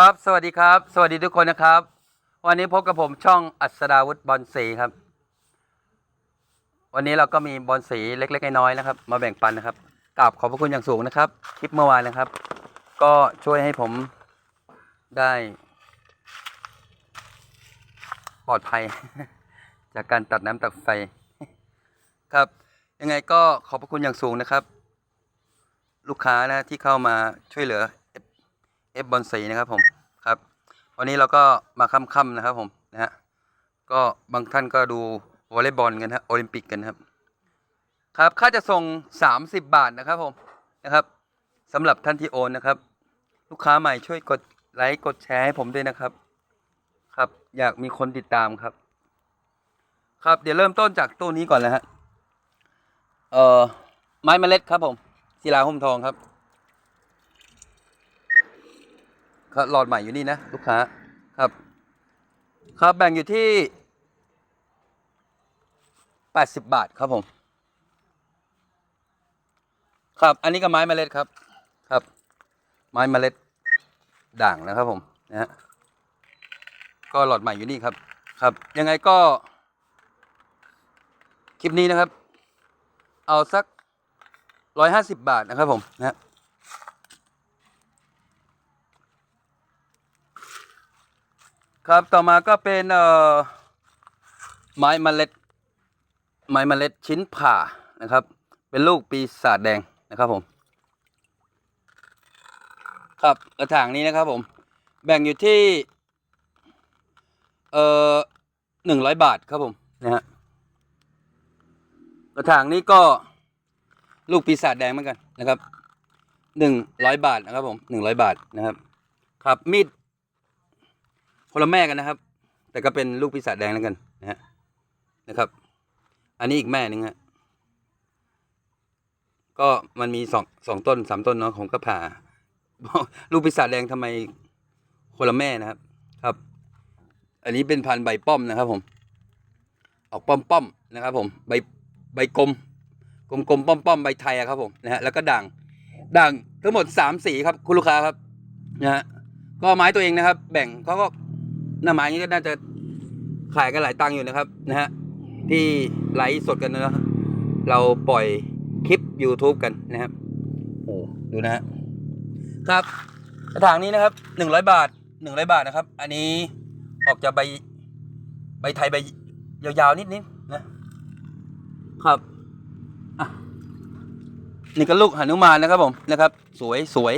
ครับ สวัสดีครับ สวัสดีทุกคนนะครับ วันนี้พบกับผมช่องอัศดาวุฒิบอลสีครับ วันนี้เราก็มีบอลสีเล็กๆน้อยๆนะครับ มาแบ่งปันนะครับกราบขอบพระคุณอย่างสูงนะครับ คลิปเมื่อวานนะครับ ก็ช่วยให้ผมได้ ปลอดภัย จากการตัดน้ำตัดไฟครับ ยังไงก็ขอบพระคุณอย่างสูงนะครับ ลูกค้านะที่เข้ามาช่วยเหลือ เอฟบอลสีนะครับผมครับ วันนี้เราก็มาค่ำๆนะครับผมนะฮะก็บางท่านก็ดูวอลเลย์บอลกันฮะโอลิมปิกกันครับ ครับค่าจะส่ง 30 บาทนะครับผมนะครับสำหรับท่านที่โอนนะครับ ลูกค้าใหม่ช่วยกดไลค์กดแชร์ให้ผมด้วยนะครับ ครับอยากมีคนติดตามครับ ครับเดี๋ยวเริ่มต้นจากตู้นี้ก่อนเลยฮะเอ่อไม้เมล็ดครับผมศิลาหุ้มทองครับ ครับหลอดใหม่อยู่นี่นะลูกค้าครับ ครับแบ่งอยู่ที่แปดสิบบาทครับผม ครับอันนี้ก็ไม้เมล็ดครับ ครับ ไม้เมล็ดด่างนะครับผมนะฮะก็หลอดใหม่อยู่นี่ครับ ครับ ยังไงก็ คลิปนี้นะครับ เอาสักร้อยห้าสิบบาทนะครับผมนะฮะ ครับต่อมาก็เป็นเอ่อไม้เมล็ด ไม้เมล็ดชิ้นผ่านะครับ เป็นลูกปีศาจแดงนะครับผม ครับกระถางนี้นะครับผม แบ่งอยู่ที่ เอ่อหนึ่งร้อยบาทครับผมนะฮะกระถางนี้ก็ลูกปีศาจแดงเหมือนกันนะครับหนึ่งร้อยบาทนะครับผมหนึ่งร้อยบาทนะครับ ครับมีด คนละแม่กันนะครับ แต่ก็เป็นลูกปีศาจแดงแล้วกันนะฮะนะครับ อันนี้อีกแม่หนึ่งฮะก็มันมีสองสองต้นสามต้นเนาะผมก็ผ่าลูกปีศาจแดงทำไมคนละแม่นะครับ ครับ อันนี้เป็นพันใบป้อมนะครับ ผม ออกป้อมป้อมนะครับ ผมใบใบกลมกลมกลมป้อมป้อมใบไทยอะครับผมนะฮะแล้วก็ด่างด่างทั้งหมดสามสีครับคุณลูกค้าครับนะฮะก็ไม้ตัวเองนะครับ แบ่งเขาก็ หน้าไม้นี้ก็น่าจะขายกันหลายตังค์อยู่นะครับนะฮะที่ไลฟ์สดกันนะเราปล่อยคลิป YouTube กันนะครับโอ้ดูนะฮะครับกระถางนี้นะครับหนึ่งร้อยบาทหนึ่งร้อยบาทนะครับ อันนี้ออกจะใบใบไทยใบยาวๆนิดๆนะครับอะนี่ก็ลูกหนุมานนะครับผมนะครับ สวยสวย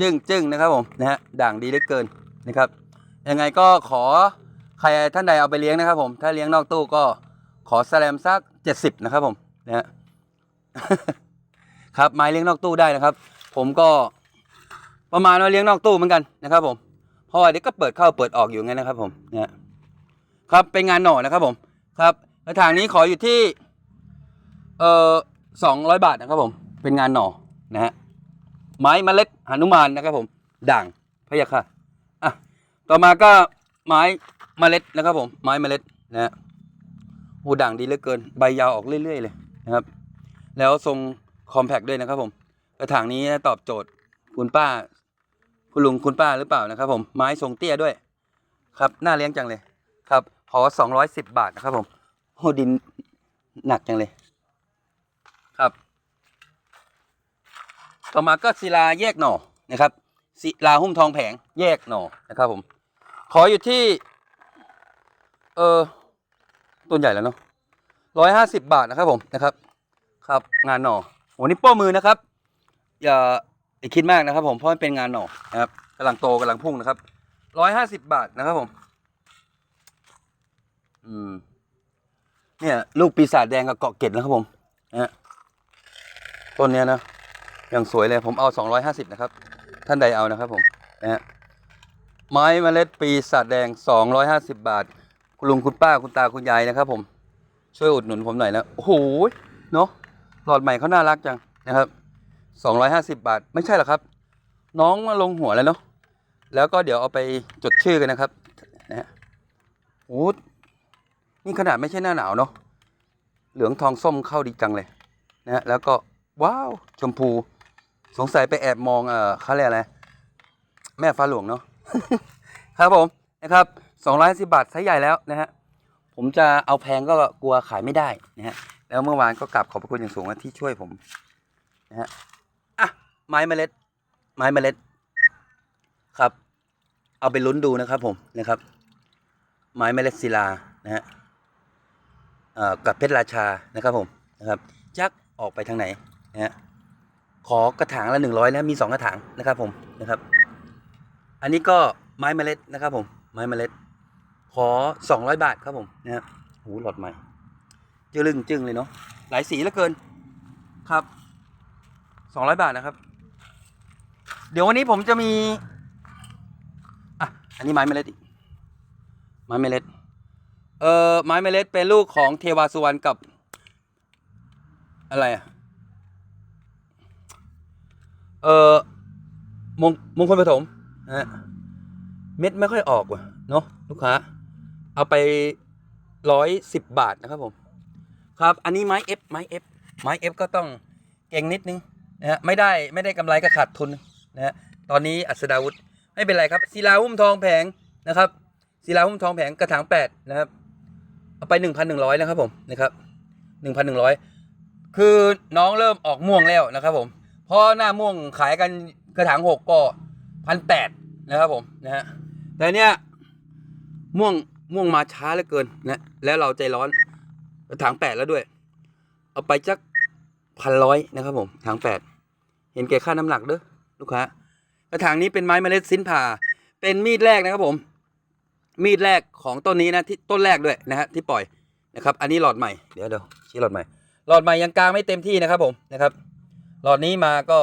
จึ้งจึ้งนะครับผมนะฮะด่างดีเหลือเกินนะครับ ยังไงก็ขอใครท่านใดเอาไปเลี้ยงนะครับผม ถ้าเลี้ยงนอกตู้ก็ขอแสลมสักเจ็ดสิบนะครับผมนะฮะครับไม้เลี้ยงนอกตู้ได้นะครับ ผมก็ประมาณว่าเลี้ยงนอกตู้เหมือนกันนะครับ ผม เพราะว่าเดี๋ยวก็เปิดเข้าเปิดออกอยู่งั้นนะครับ ผมนะครับเป็นงานหน่อนะครับ ผม ครับกระถางนี้ขออยู่ที่ เอ่อสองร้อยบาทนะครับ ผม เป็นงานหน่อนะฮะไม้เมล็ดหนุมานนะครับ ผม ด่างพะยะค่ะ ต่อมาก็ไม้เมล็ดนะครับผมไม้เมล็ดนะฮะหูด่างดีเหลือเกินใบยาวออกเรื่อย ๆ เลยนะครับ แล้วทรงคอมแพคด้วยนะครับผมกระถางนี้ตอบโจทย์คุณป้า คุณลุงคุณป้าหรือเปล่านะครับ ผมไม้ทรงเตี้ยด้วย ครับน่าเลี้ยงจังเลย ครับขอสองร้อยสิบบาทนะครับผมโหดินหนักจังเลย ครับ ต่อมาก็ศิลาแยกหน่อนะครับศิลาหุ้มทองแผงแยกหน่อนะครับผม ขออยู่ที่ เออต้นใหญ่แล้วเนาะร้อยห้าสิบบาทนะครับผมนะครับ ครับงานหน่อโหนี่ป้อมือนะครับ อย่าอย่าคิดมากนะครับ ผมเพราะมันเป็นงานหน่อนะครับกำลังโตกำลังพุ่งนะครับร้อยห้าสิบบาทนะครับผม อืม เนี่ย ลูกปีศาจแดงกับเกาะเกร็ดนะครับผมนะฮะต้นเนี้ยนะยังสวยเลยผมเอาสองร้อยห้าสิบนะครับ ท่านใดเอานะครับผมนะฮะ ไม้เมล็ดปีศาจแดง 250 บาท คุณลุงคุณป้าคุณตาคุณยายนะครับ ผมช่วยอุดหนุนผมหน่อยนะโอ้โหเนอะหลอดใหม่เขาน่ารักจังนะครับ 250 บาท ไม่ใช่หรอครับ น้องมาลงหัวแล้วเนาะแล้วก็เดี๋ยวเอาไปจดชื่อกันนะครับนะฮะโอ้นี่ขนาดไม่ใช่หน้าหนาวเนาะเหลืองทองส้มเข้าดีจังเลยนะฮะแล้วก็ว้าวชมพูสงสัยไปแอบมองเอ่อเขาเรียกอะไรแม่ฟ้าหลวงเนาะ ครับผมนะครับสองร้อยสิบาทไซส์ใหญ่แล้วนะฮะผมจะเอาแพงก็กลัวขายไม่ได้นะฮะแล้วเมื่อวานก็กลับขอบพระคุณอย่างสูงที่ช่วยผมนะฮะอะไม้เมล็ด ไม้เมล็ด ครับ เอาไปลุ้นดูนะครับผมนะครับ ไม้เมล็ดศิลานะฮะกับเพชรราชานะครับผมนะครับจักออกไปทางไหนนะฮะขอกระถางละหนึ่งร้อยนะมีสองกระถางนะครับผมนะครับ อันนี้ก็ไม้เมล็ดนะครับผม ไม้เมล็ด ขอสองร้อยบาทครับผมนะฮะหูหลอดใหม่จึลึงจึงเลยเนาะหลายสีเหลือเกินครับสองร้อยบาทนะครับ เดี๋ยววันนี้ผมจะมีอะอันนี้ไม้เมล็ดอีกไม้เมล็ดเอ่อไม้เมล็ดเป็นลูกของเทวาสุวรรณกับ อะไรอะเอ่อมงมงคลปฐม ฮะเม็ดไม่ค่อยออกว่ะเนาะลูกค้า เอาไปร้อยสิบบาทนะครับผม ครับอันนี้ไม้เอฟไม้เอฟไม้เอฟก็ต้องเก่งนิดนึงนะฮะไม่ได้ไม่ได้กำไรก็ขาดทุนนะฮะตอนนี้อัศดาวุธไม่เป็นไรครับศิลาหุ้มทองแผงนะครับศิลาหุ้มทองแผงกระถางแปดนะครับเอาไปหนึ่งพันหนึ่งร้อยนะครับผมนะครับหนึ่งพันหนึ่งร้อยคือน้องเริ่มออกม่วงแล้วนะครับผมพราะหน้าม่วงขายกันกระถางหกก็ พันแปดนะครับผมนะฮะแต่เนี้ยม่วงม่วงมาช้าเหลือเกินนะแล้วเราใจร้อนกระถางแปดแล้วด้วย เอาไปจักพันร้อยนะครับผมถางแปดเห็นแก่ค่าน้ำหนักเด้อลูกค้ากระถางนี้เป็นไม้เมล็ดสินผ่า เป็นมีดแรกนะครับผม มีดแรกของต้นนี้นะที่ต้นแรกด้วยนะฮะที่ปล่อยนะครับ อันนี้หลอดใหม่เดี๋ยวเดี๋ยวชี้หลอดใหม่หลอดใหม่ยังกลางไม่เต็มที่นะครับผมนะครับหลอดนี้มาก็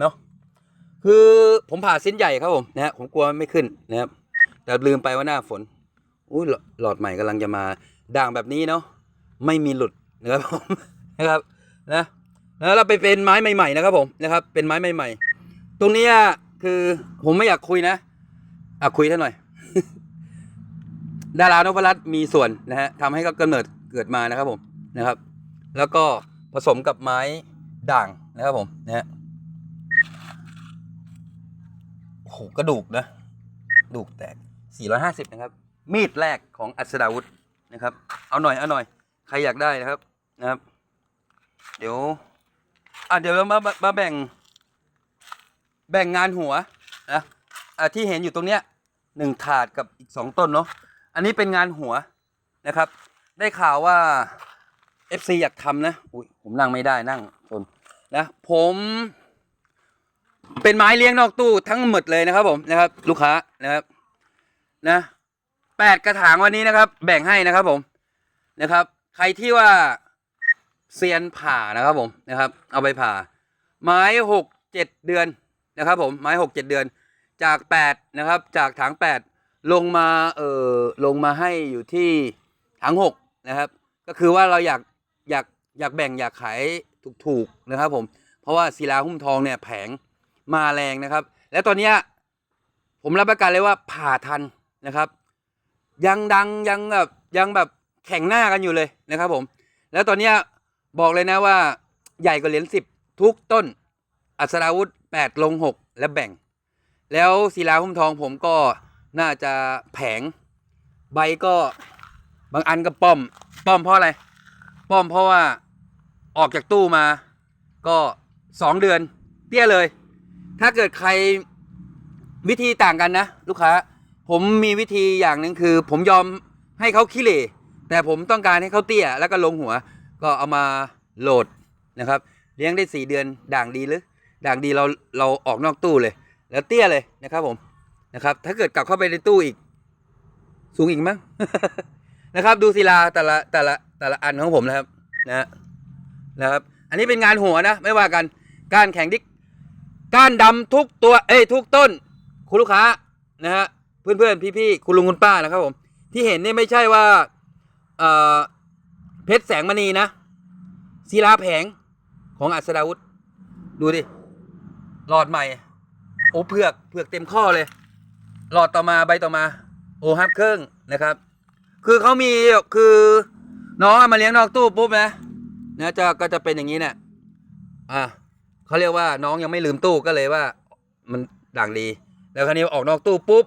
เนาะ คือผมผ่าสิ้นใหญ่ครับผมนะฮะผมกลัวไม่ขึ้นนะครับแต่ลืมไปว่าหน้าฝนอุ้ยหลอดใหม่กำลังจะมาด่างแบบนี้เนาะไม่มีหลุดนะครับผมนะครับนะแล้วเราไปเป็นไม้ใหม่ ๆ นะครับผมนะครับ เป็นไม้ใหม่ ๆ ตรงนี้คือผมไม่อยากคุยนะอะคุยท่านหน่อย ดารานพรัตน์มีส่วนนะฮะทำให้ก็กำเนิดเกิดมานะครับผมนะครับ แล้วก็ผสมกับไม้ด่างนะครับผมนะฮะ โหกระดูกนะดูกแตก 450 นะครับ มีดแรกของอัศดาวุธนะครับ เอาหน่อย เอาหน่อย ใครอยากได้นะครับนะครับ เดี๋ยว อะเดี๋ยวเรามามาแบ่ง แบ่งงานหัวนะอะที่เห็นอยู่ตรงเนี้ยหนึ่งถาดกับอีกสองต้นเนาะอันนี้เป็นงานหัวนะครับ ได้ข่าวว่า FC อยากทำนะ อุ้ยผมนั่งไม่ได้นั่งชนนะ ผม เป็นไม้เลี้ยงนอกตู้ทั้งหมดเลยนะครับ ผมนะครับ ลูกค้านะครับ นะแปดกระถางวันนี้นะครับ แบ่งให้นะครับ ผมนะครับ ใครที่ว่าเซียนผ่านะครับ ผมนะครับ เอาไปผ่า ไม้หกเจ็ดเดือนนะครับ ผมไม้หกเจ็ดเดือน จากแปดนะครับ จากถังแปดลงมาเอ่อลงมาให้อยู่ที่ถังหกนะครับ ก็คือว่าเราอยากอยากอยากแบ่งอยากขายถูกๆนะครับ ผมเพราะว่าศิลาหุ้มทองเนี่ยแผง มาแรงนะครับ แล้วตอนนี้ผมรับประกันเลยว่าผ่าทันนะครับ ยังดังยังแบบยังแบบแข่งหน้ากันอยู่เลยนะครับผม แล้วตอนนี้บอกเลยนะว่าใหญ่กว่าเหรียญสิบทุกต้น อัศราวุธแปดลงหกและแบ่ง แล้วศิลาหุ้มทองผมก็น่าจะแผง ใบก็บางอันก็ป้อม ป้อมเพราะอะไร ป้อมเพราะว่าออกจากตู้มาก็สองเดือน เตี้ยเลย ถ้าเกิดใครวิธีต่างกันนะ ลูกค้า ผมมีวิธีอย่างหนึ่งคือ ผมยอมให้เขาขี้เหร่แต่ผมต้องการให้เขาเตี้ยแล้วก็ลงหัว ก็เอามาโหลดนะครับ เลี้ยงได้สี่เดือนด่างดีหรือด่างดีเราเราออกนอกตู้เลย แล้วเตี้ยเลยนะครับผมนะครับ ถ้าเกิดกลับเข้าไปในตู้อีก สูงอีกมั้งนะครับ ดูศิลาแต่ละแต่ละแต่ละอันของผมนะครับนะฮะนะครับ อันนี้เป็นงานหัวนะ ไม่ว่ากันการแข่งดิก ก้านดำทุกตัวเอ้ยทุกต้น คุณลูกค้านะฮะเพื่อนเพื่อนพี่พี่คุณลุงคุณป้านะครับผมที่เห็นนี่ไม่ใช่ว่าเอ่อเพชรแสงมณีนะศิลาแผงของอัศดาวุธ ดูดิหลอดใหม่ โอ้เผือกเผือกเต็มข้อเลย หลอดต่อมาใบต่อมา โอ้ฮับเครื่องนะครับ คือเขามีคือน้องมาเลี้ยงนอกตู้ปุ๊บนะนะจะก็จะเป็นอย่างนี้เนี่ยอะ เขาเรียกว่าน้องยังไม่ลืมตู้ก็เลยว่า มันด่างดี แล้วคราวนี้ออกนอกตู้ปุ๊บ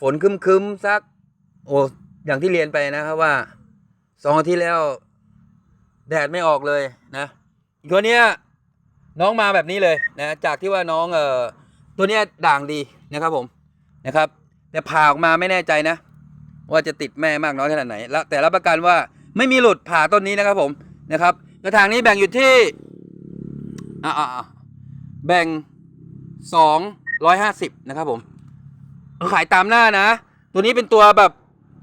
ฝนคึมๆสัก โอ้อย่างที่เรียนไปนะครับว่าสองอาทิตย์แล้ว แดดไม่ออกเลยนะอีกตัวเนี้ยน้องมาแบบนี้เลยนะจากที่ว่าน้องเอ่อตัวเนี้ยด่างดีนะครับผมนะครับ แต่ผ่าออกมาไม่แน่ใจนะ ว่าจะติดแม่มากน้อยขนาดไหนแล้วแต่รับประกันว่าไม่มีหลุดผ่าต้นนี้นะครับผมนะครับกระถางนี้แบ่งอยู่ที่ อ่าอ่าอ่าแบ่งสองร้อยห้าสิบนะครับผม ขายตามหน้านะ ตัวนี้เป็นตัวแบบ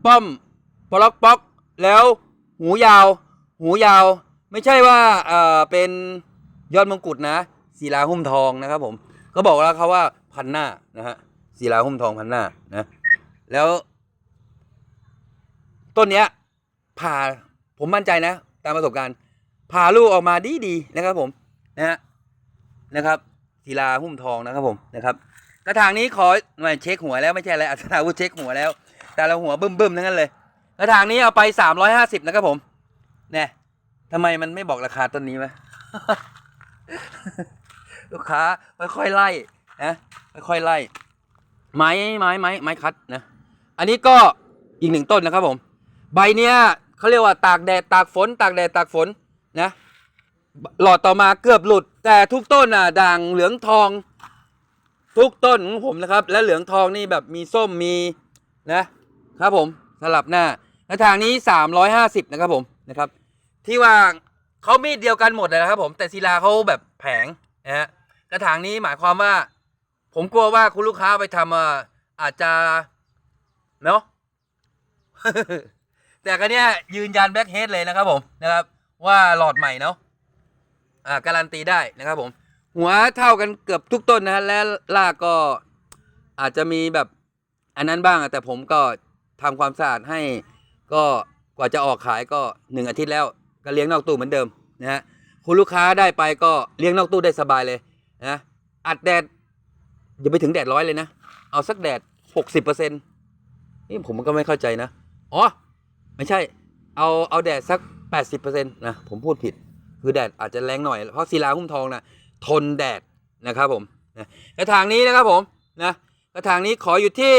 ป้อมปล็อกป๊อก แล้วหูยาว หูยาว ไม่ใช่ว่าเอ่อเป็นยอดมงกุฎนะศิลาหุ้มทองนะครับผม ก็บอกแล้วเขาว่าพันหน้านะฮะศิลาหุ้มทองพันหน้านะ แล้ว ต้นเนี้ยผ่าผมมั่นใจนะ ตามประสบการณ์ผ่าลูกออกมาดีดีๆนะครับผมนะฮะ นะครับศิลาหุ้มทองนะครับผมนะครับกระถางนี้ขอไม่เช็คหัวแล้วไม่ใช่อะไรอัศนาวุธเช็คหัวแล้ว แต่ละหัวบึ้มๆทั้งนั้นเลยกระถางนี้เอาไปสามร้อยห้าสิบนะครับผมเนี่ยทำไมมันไม่บอกราคาต้นนี้วะลูกค้าค่อยๆไล่นะค่อยๆไล่ไม้ไม้ไม้ไม้คัดนะอันนี้ก็อีกหนึ่งต้นนะครับผม ใบเนี้ยเขาเรียกว่าตากแดดตากฝน ตากแดดตากฝนนะ หลอดต่อมาเกือบหลุด แต่ทุกต้นอะด่างเหลืองทอง ทุกต้นของผมนะครับ และเหลืองทองนี่แบบมีส้มมีนะครับผมสลับหน้ากระถางนี้ 350 นะครับผมนะครับ ที่ว่าเขามีดเดียวกันหมดเลยนะครับผมแต่ศิลาเขาแบบแผงนะฮะกระถางนี้หมายความว่า ผมกลัวว่าคุณลูกค้าไปทำอะอาจจะเนาะแต่ก็เนี้ยยืนยันแบ็คเฮดเลยนะครับผมนะครับ ว่าหลอดใหม่เนาะ อ่าการันตีได้นะครับผม หัวเท่ากันเกือบทุกต้นนะฮะและลากก็อาจจะมีแบบอันนั้นบ้างแต่ผมก็ทำความสะอาดให้ก็กว่าจะออกขายก็หนึ่งอาทิตย์แล้วก็เลี้ยงนอกตู้เหมือนเดิมนะฮะคุณลูกค้าได้ไปก็เลี้ยงนอกตู้ได้สบายเลยนะอัดแดดอย่าไปถึงแดดร้อยเลยนะ เอาสักแดดหกสิบเปอร์เซ็นต์นี่ผมก็ไม่เข้าใจนะ อ๋อ ไม่ใช่ เอาเอาแดดสักแปดสิบเปอร์เซ็นต์นะ ผมพูดผิด คือแดดอาจจะแรงหน่อย เพราะศิลาหุ้มทองนะทนแดดนะครับผมนะกระถางนี้นะครับผมนะกระถางนี้ขออยู่ที่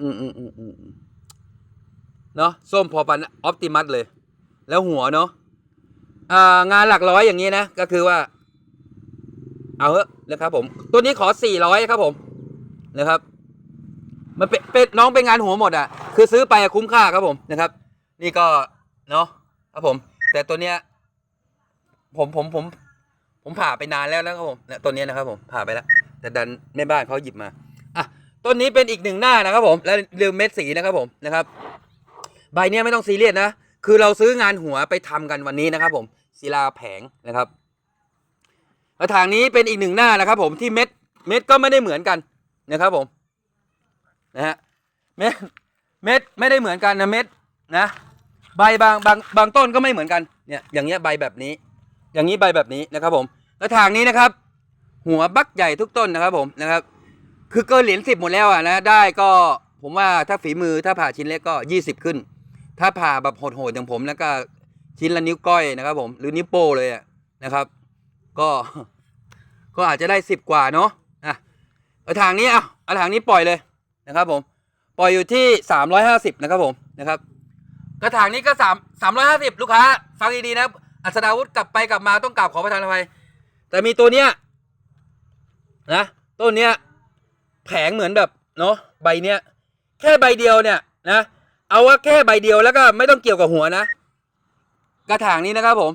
อืมอืมอืมอืมเนาะส้มพอปันออปติมัสเลย แล้วหัวเนาะอ่างานหลักร้อยอย่างนี้นะ ก็คือว่า เอาเถอะนะครับผม ตัวนี้ขอสี่ร้อยครับผมนะครับ มันเป็นน้องเป็นงานหัวหมดอะ คือซื้อไปคุ้มค่าครับผมนะครับ นี่ก็เนาะ ครับผม แต่ตัวเนี้ย ผมผมผม ผมผ่าไปนานแล้วนะครับผมเนี่ยตัวเนี้ยนะครับ ผมผ่าไปแล้ว แต่ดันแม่บ้านเขาหยิบมาอะต้นนี้เป็นอีกหนึ่งหน้านะครับ ผมและลืมเม็ดสีนะครับผมนะครับ ใบเนี้ยไม่ต้องซีเรียสนะคือเราซื้องานหัวไปทำกันวันนี้นะครับ ผมศิลาแผงนะครับกระถางนี้เป็นอีกหนึ่งหน้านะครับ ผมที่เม็ดเม็ดก็ไม่ได้เหมือนกันนะครับ ผมนะฮะเม็ดเม็ดไม่ได้เหมือนกันนะเม็ดนะ ใบบางบางบางต้นก็ไม่เหมือนกันเนี่ยอย่างเงี้ยใบแบบนี้ อย่างนี้ใบแบบนี้นะครับผมกระถางนี้นะครับ หัวบักใหญ่ทุกต้นนะครับผมนะครับ คือเกินเหรียญสิบหมดแล้วอะนะได้ก็ผมว่าถ้าฝีมือถ้าผ่าชิ้นเล็กก็ยี่สิบขึ้น ถ้าผ่าแบบโหดๆอย่างผมแล้วก็ชิ้นละนิ้วก้อยนะครับผมหรือนิ้วโป้เลยอะนะครับ ก็ก็อาจจะได้สิบกว่าเนาะอะกระถางนี้อะกระถางนี้ปล่อยเลยนะครับผมปล่อยอยู่ที่สามร้อยห้าสิบนะครับผมนะครับ กระถางนี้ก็สามสามร้อยห้าสิบลูกค้า ฟังดีๆนะ อัศดาวุธกลับไปกลับมาต้องกลับขอประทานอภัยแต่มีตัวเนี้ยนะต้นเนี้ยแผงเหมือนแบบเนาะใบเนี้ยแค่ใบเดียวเนี่ยนะเอาว่าแค่ใบเดียวแล้วก็ไม่ต้องเกี่ยวกับหัวนะ กระถางนี้นะครับผม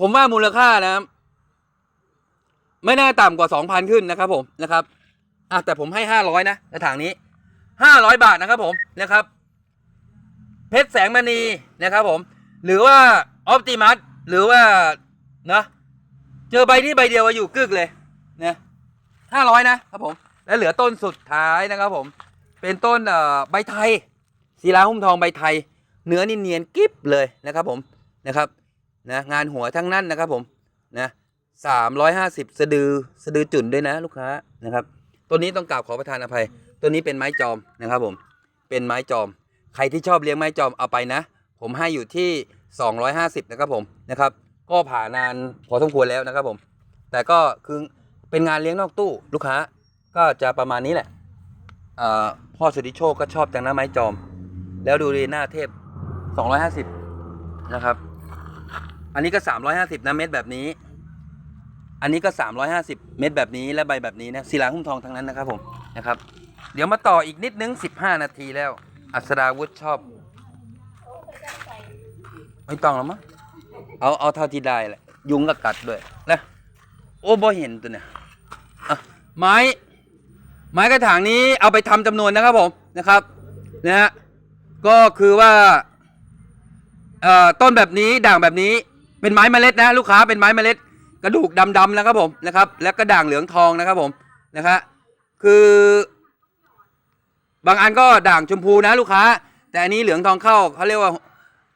ผมว่ามูลค่านะ ไม่น่าต่ำกว่าสองพันขึ้นนะครับผมนะครับอะแต่ผมให้ห้าร้อยนะกระถางนี้ห้าร้อยบาทนะครับผมนะครับ เพชรแสงมณีนะครับผม หรือว่าออปติมัสหรือว่าเนาะเจอใบนี้ใบเดียวอยู่กึกเลยนะห้าร้อยนะครับผมและเหลือต้นสุดท้ายนะครับผม เป็นต้นเอ่อใบไทยศิลาหุ้มทองใบไทย เนื้อนี่เนียนกิ๊บเลยนะครับผมนะครับนะงานหัวทั้งนั้นนะครับผมนะสามร้อยห้าสิบสะดือสะดือจุ่นด้วยนะลูกค้านะครับ ตัวนี้ต้องกราบขอประทานอภัย ตัวนี้เป็นไม้จอมนะครับผม เป็นไม้จอม ใครที่ชอบเลี้ยงไม้จอมเอาไปนะ ผมให้อยู่ที่ 250 นะครับผมนะครับ ก็ผ่านานพอสมควรแล้วนะครับผม แต่ก็คือเป็นงานเลี้ยงนอกตู้ลูกค้าก็จะประมาณนี้แหละพ่อสุทธิโชคก็ชอบจังนะไม้จอม แล้วดูดีหน้าเทพ 250 นะครับ อันนี้ก็ 350 นะเม็ดแบบนี้ อันนี้ก็ 350 เม็ดแบบนี้และใบแบบนี้นะศิลาหุ้มทองทั้งนั้นนะครับผมนะครับ เดี๋ยวมาต่ออีกนิดนึง 15 นาทีแล้ว อัศดาวุฒชอบ ไม่ต้องแล้วมั้งเอาเอาเท่าที่ได้แหละยุงก็กัดด้วยนะโอ้บ่เห็นตัวเนี่ยอะไม้ ไม้กระถางนี้เอาไปทำจำนวนนะครับผมนะครับนะฮะก็คือว่าเอ่อต้นแบบนี้ด่างแบบนี้เป็นไม้เมล็ดนะลูกค้าเป็นไม้เมล็ด กระดูกดำๆนะครับผมนะครับ แล้วก็ด่างเหลืองทองนะครับผมนะครับคือ บางอันก็ด่างชมพูนะลูกค้า แต่อันนี้เหลืองทองเข้าเขาเรียกว่า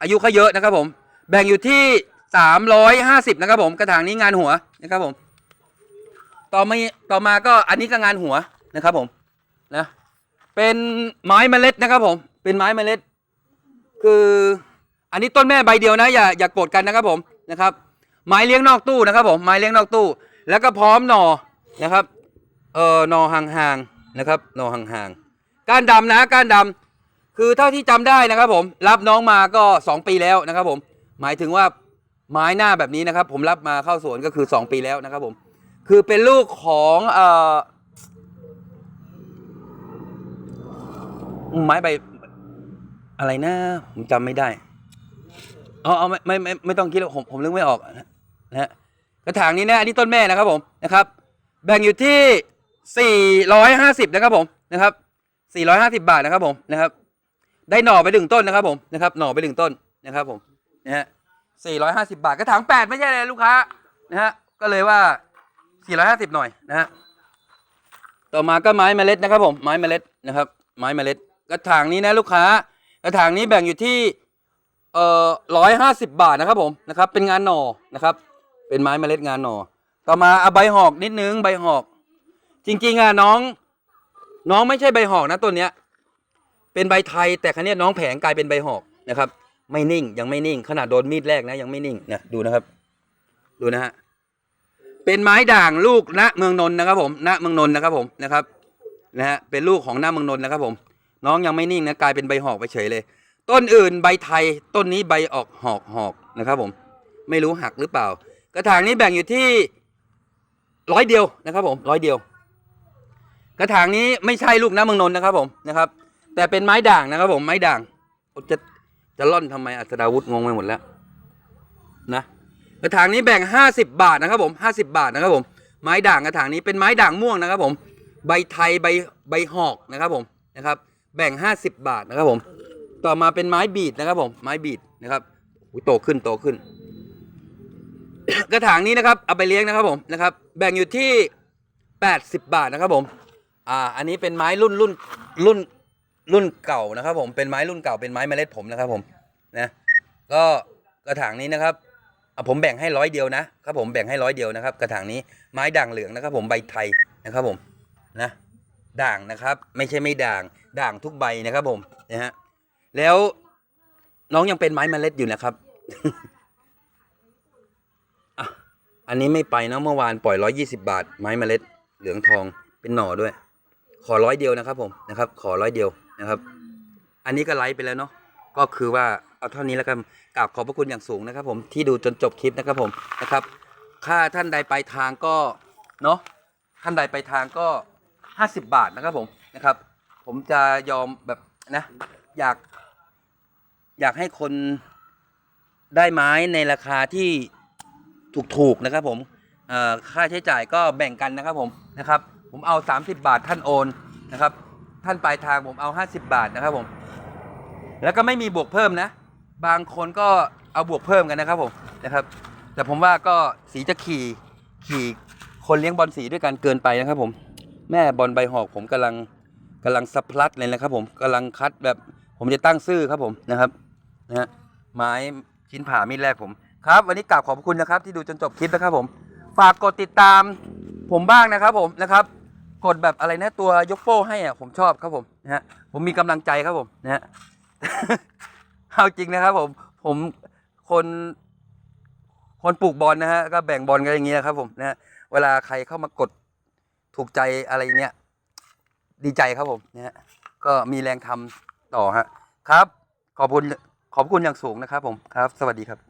อายุเขาเยอะนะครับผม แบ่งอยู่ที่สามร้อยห้าสิบนะครับผมกระถางนี้งานหัวนะครับผม ต่อมาต่อมาก็อันนี้ก็งานหัวนะครับผมนะเป็นไม้เมล็ดนะครับผม เป็นไม้เมล็ด คืออันนี้ต้นแม่ใบเดียวนะ อย่าอย่ากโกรธกันนะครับผมนะครับ ไม้เลี้ยงนอกตู้นะครับผมไม้เลี้ยงนอกตู้ แล้วก็พร้อมหน่อนะครับเออหน่อห่างๆนะครับหน่อห่างๆ ก้านดำนะก้านดำคือเท่าที่จำได้นะครับผมรับน้องมาก็ 2 ปีแล้วนะครับผมหมายถึงว่าไม้หน้าแบบนี้นะครับ ผมรับมาเข้าสวนก็คือ 2 ปีแล้วนะครับผมคือเป็นลูกของเอ่อไม้ใบอะไรนะผมจำไม่ได้เอาเอาไม่ไม่ไม่ไม่ต้องคิดแล้วผมผมนึกไม่ออกนะนะฮะกระถางนี้นะอันนี้ต้นแม่นะครับผมนะครับ แบ่งอยู่ที่ 450 นะครับผมนะครับ 450 บาทนะครับผมนะครับ ได้หน่อไปหนึ่งต้นนะครับผมนะครับหน่อไปหนึ่งต้นนะครับผมนะฮะ450 บาทกระถาง8ไม่ใช่เลยลูกค้านะฮะก็เลยว่า 450 หน่อยนะฮะต่อมาก็ไม้เมล็ดนะครับผมไม้เมล็ดนะครับ ไม้เมล็ดกระถางนี้นะลูกค้ากระถางนี้แบ่งอยู่ที่เอ่อร้อยห้าสิบบาทนะครับผมนะครับ เป็นงานหน่อนะครับ เป็นไม้เมล็ดงานหน่อ ต่อมาเอาใบหอกนิดนึงใบหอก จริงๆอะน้อง น้องไม่ใช่ใบหอกนะตัวเนี้ย เป็นใบไทยแต่ครั้นี้น้องแผงกลายเป็นใบหอกนะครับ ไม่นิ่งยังไม่นิ่ง ขนาดโดนมีดแรกนะยังไม่นิ่งนะดูนะครับ ดูนะฮะเป็นไม้ด่างลูกณเมืองนนท์นะครับ ผมณเมืองนนท์นะครับผมนะครับนะฮะเป็นลูกของหน้าเมืองนนท์นะครับ ผม น้องยังไม่นิ่งนะกลายเป็นใบหอกไปเฉยเลย ต้นอื่นใบไทย ต้นนี้ใบออกหอกหอกนะครับ ผม ไม่รู้หักหรือเปล่า กระถางนี้แบ่งอยู่ที่ร้อยเดียวนะครับ ผมร้อยเดียว กระถางนี้ไม่ใช่ลูกน้ำเมืองนนท์นะครับผมนะครับ แต่เป็นไม้ด่างนะครับผมไม้ด่างจะจะล่อนทำไมอัศดาวุธงงไปหมดแล้วนะกระถางนี้แบ่งห้าสิบบาทนะครับผมห้าสิบาทนะครับผมไม้ด่างกระถางนี้เป็นไม้ด่างม่วงนะครับ ผม ใบไทยใบใบหอกนะครับผมนะครับ แบ่งห้าสิบบาทนะครับผม ต่อมาเป็นไม้บีดนะครับผมไม้บีดนะครับอุ๊ยโตขึ้นโตขึ้น กระถางนี้นะครับเอาไปเลี้ยงนะครับผมนะครับ แบ่งอยู่ที่แปดสิบบาทนะครับผม อ่า อันนี้เป็นไม้รุ่นรุ่นรุ่นรุ่นเก่านะครับ ผม เป็นไม้รุ่นเก่า เป็นไม้เมล็ดผมนะครับ ผม นะ ก็กระถางนี้นะครับอะผมแบ่งให้ร้อยเดียวนะครับผมแบ่งให้ร้อยเดียวนะครับ กระถางนี้ไม้ด่างเหลืองนะครับ ผมใบไทยนะครับผมนะด่างนะครับ ไม่ใช่ไม่ด่างด่างทุกใบนะครับ ผมนะฮะแล้วน้องยังเป็นไม้เมล็ดอยู่นะครับอะอันนี้ไม่ไปนะเมื่อวานปล่อยร้อยี่สิบาท ไม้เมล็ดเหลืองทองเป็นหน่อด้วย ขอร้อยเดียวนะครับผมนะครับ ขอร้อยเดียวนะครับ อันนี้ก็ไลฟ์ไปแล้วเนาะก็คือว่าเอาเท่านี้แล้วกันกราบขอบพระคุณอย่างสูงนะครับ ผมที่ดูจนจบคลิปนะครับผมนะครับ ค่าท่านใดไปทางก็เนาะท่านใดไปทางก็ห้าสิบบาทนะครับผมนะครับ ผมจะยอมแบบนะอยาก อยากให้คนได้ไม้ในราคาที่ถูกๆนะครับผมค่าใช้จ่ายก็แบ่งกันนะครับผมนะครับ ผมเอา 30 บาทท่านโอนนะครับ ท่านปลายทางผมเอา 50 บาทนะครับผม แล้วก็ไม่มีบวกเพิ่มนะ บางคนก็เอาบวกเพิ่มกันนะครับผมนะครับ แต่ผมว่าก็สีจะขี่ขี่คนเลี้ยงบอลสีด้วยกันเกินไปนะครับผม แม่บอลใบหอกผมกำลังกำลังสะพลัดเลยนะครับผมกำลังคัดแบบผมจะตั้งซื่อครับผมนะครับนะฮะไม้ชิ้นผ่ามีดแรกผมครับ วันนี้กราบขอบคุณนะครับที่ดูจนจบคลิปนะครับผม ฝากกดติดตามผมบ้างนะครับผมนะครับ กดแบบอะไรนะตัวยกโป้ให้อะผมชอบครับผมนะฮะผมมีกำลังใจครับผมนะฮะเอาจริงนะครับผมผมคนคนปลูกบอลนะฮะก็แบ่งบอลกันอย่างเงี้ยครับผมนะฮะเวลาใครเข้ามากดถูกใจอะไรเงี้ยดีใจครับผมเนี่ยฮะก็มีแรงทำต่อฮะครับ ขอบคุณขอบคุณอย่างสูงนะครับผมครับ สวัสดีครับ